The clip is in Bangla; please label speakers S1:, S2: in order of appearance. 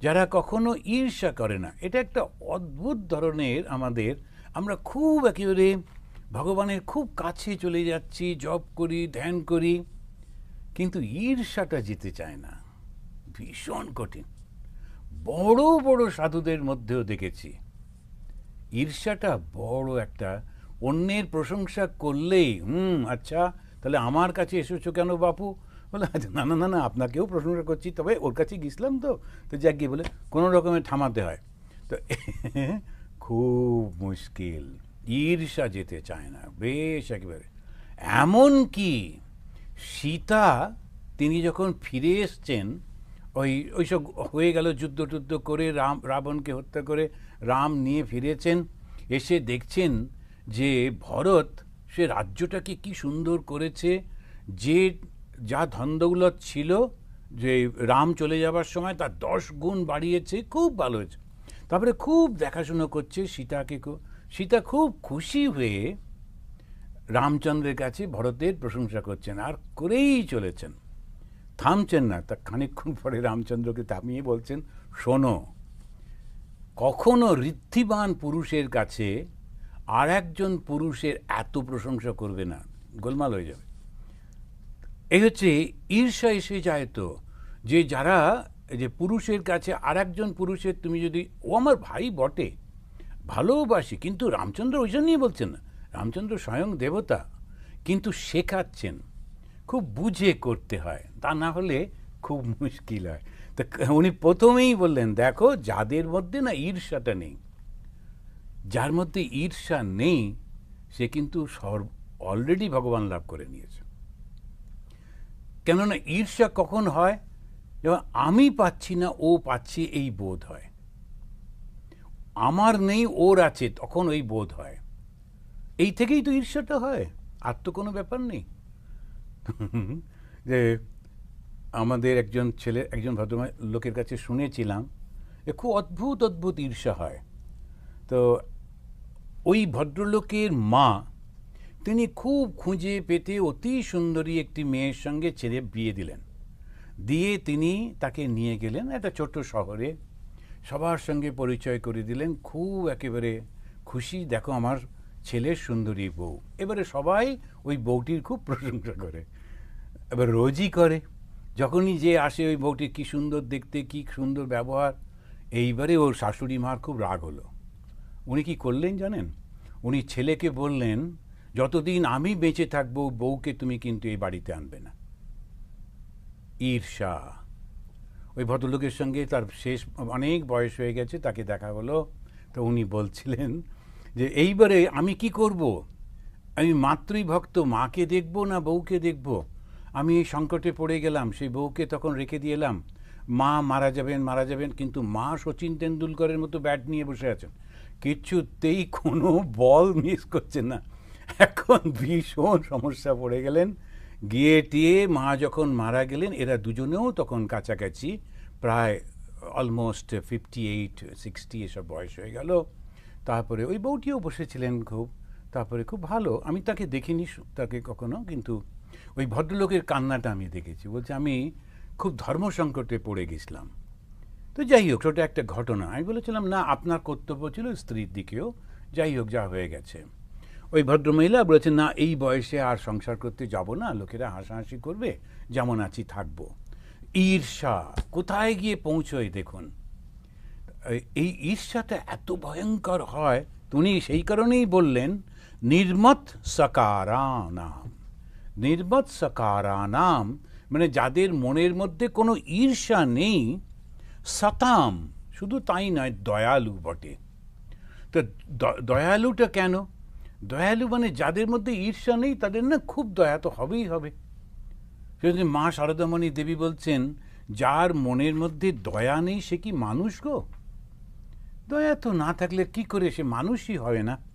S1: যারা কখনো ঈর্ষা করে না। এটা একটা অদ্ভুত ধরনের আমাদের, আমরা খুব একেবারে ভগবানের খুব কাছে চলে যাচ্ছি, জপ করি, ধ্যান করি, কিন্তু ঈর্ষাটা যেতে চায় না। ভীষণ কঠিন। বড় বড় সাধুদের মধ্যেও দেখেছি। ঈর্ষাটা বড় একটা, অন্যের প্রশংসা করলেই, হুম আচ্ছা তাহলে আমার কাছে এসেছ কেন বাপু? বলে আচ্ছা না না না না, আপনাকেও প্রশংসা করছি। তবে ওর কাছে গেছিলাম তো। তো যাক গিয়ে বলে, কোনো রকমের থামাতে হয়। তো খুব মুশকিল। ঈর্ষা যেতে চায় না, বেশ একেবারে। এমন কি, সীতা, তিনি যখন ফিরে এসছেন, ওই ওইসব হয়ে গেল যুদ্ধ টুদ্ধ করে, রাম, রাবণকে হত্যা করে রাম নিয়ে ফিরেছেন, এসে দেখছেন যে ভরত, সে রাজ্যটাকে কি সুন্দর করেছে, যে যা ধন্দৌলত ছিল যে রাম চলে যাবার সময় তার দশ গুণ বাড়িয়েছে, খুব ভালো হয়েছে। তারপরে খুব দেখাশুনো করছে সীতাকে সীতা খুব খুশি হয়ে রামচন্দ্রের কাছে ভরতের প্রশংসা করছেন, আর করেই চলেছেন। থামছেন না, তা খানিকক্ষণ পরে রামচন্দ্রকে থামিয়ে বলছেন, শোনো, কখনো ঋদ্ধিবান পুরুষের কাছে আর একজন পুরুষের এত প্রশংসা করবে না, গোলমাল হয়ে যাবে। এই হচ্ছে ঈর্ষা এসে যায় তো, যে যারা যে পুরুষের কাছে আর একজন পুরুষের তুমি যদি, ও আমার ভাই বটে, ভালোবাসি, কিন্তু রামচন্দ্র ওই জন্যই বলছেন না রামচন্দ্র স্বয়ং দেবতা, কিন্তু শেখাচ্ছেন, খুব বুঝে করতে হয়, তা না হলে খুব মুশকিল হয়। তা উনি প্রথমেই বললেন, দেখো, যাদের মধ্যে না ঈর্ষাটা নেই, যার মধ্যে ঈর্ষা নেই, সে কিন্তু সর অলরেডি ভগবান লাভ করে নিয়েছে। কেননা ঈর্ষা কখন হয়? যখন আমি পাচ্ছি না, ও পাচ্ছে, এই বোধ হয়। আমার নেই, ওর আছে, তখন ওই বোধ হয়। এই থেকেই তো ঈর্ষাটা হয়, আর তো কোনো ব্যাপার নেই। যে আমাদের একজন ছেলে, একজন ভদ্র লোকের কাছে শুনেছিলাম যে খুব অদ্ভুত অদ্ভুত ঈর্ষা হয়। তো ওই ভদ্রলোকের মা তিনি খুব খুঁজে পেতে অতি সুন্দরী একটি মেয়ের সঙ্গে ছেড়ে বিয়ে দিলেন। দিয়ে তিনি তাকে নিয়ে গেলেন একটা ছোট্ট শহরে। সবার সঙ্গে পরিচয় করে দিলেন, খুব একেবারে খুশি, দেখো আমার ছেলের সুন্দরী বউ। এবারে সবাই ওই বউটির খুব প্রশংসা করে। এবার রোজই করে। যখনই যে আসে ওই বউটি, কী সুন্দর দেখতে, কী সুন্দর ব্যবহার। এইবারে ওর শাশুড়ি মার খুব রাগ হলো। উনি কি করলেন জানেন? উনি ছেলেকে বললেন যতদিন আমি বেঁচে থাকব, বউকে তুমি কিন্তু এই বাড়িতে আনবে না। ঈর্ষা। ওই ভদ্রলোকের সঙ্গে তার শেষ, অনেক বয়স হয়ে গেছে, তাকে দেখা হলো। তো উনি বলছিলেন যে, এইবারে আমি কি করব? আমি মাতৃভক্ত, মাকে দেখব না বউকে দেখব? আমি এই সংকটে পড়ে গেলাম, সেই বউকে তখন রেখে দিয়ে এলাম। মা মারা যাবেন মারা যাবেন, কিন্তু মা সচিন তেন্ডুলকরের মতো ব্যাট নিয়ে বসে আছেন। কিছুতেই কোনো বল মিস করছেন না। এখন ভীষণ সমস্যা পড়ে গেলেন। গিয়ে টিয়ে মা যখন মারা গেলেন, এরা দুজনেও তখন কাছাকাছি প্রায় অলমোস্ট ফিফটি এইট সিক্সটি এসব বয়স হয়ে গেল। তারপরে ওই বউটিও বসেছিলেন খুব। তারপরে খুব ভালো। আমি তাকে দেখিনি তাকে কখনো, কিন্তু ওই ভদ্রলোকের কান্নাটা আমি দেখেছি। বলছে, আমি খুব ধর্ম সংকটে পড়ে গেছিলাম। তো যাই হোক, ওটা একটা ঘটনা। আমি বলেছিলাম, না, আপনার কর্তব্য ছিল স্ত্রীর দিকেও। যাই হোক, যা হয়ে গেছে। ওই ভদ্রমহিলা বলেছেন, না, এই বয়সে আর সংসার করতে যাব না, লোকেরা হাসাহাসি করবে, যেমন আছি থাকব। ঈর্ষা, কোথায় গিয়ে পৌঁছয় দেখুন। এই ঈর্ষাটা এত ভয়ঙ্কর হয় উনি সেই কারণেই বললেন নির্মত সকারানাম। নির্মত সকারানাম মানে যাদের মনের মধ্যে কোনো ঈর্ষা নেই, সতাম, শুধু তাই নয়, দয়ালু বটে। তো দয়ালুটা কেন? দয়ালু মানে যাদের মধ্যে ঈর্ষা নেই, তাদের না খুব দয়া তো হবেই হবে। সেজন্য মা শারদামণি দেবী বলছেন, যার মনের মধ্যে দয়া নেই, সে কি মানুষ গো? দয়া তো না থাকলে কি করে সে মানুষই হবে না?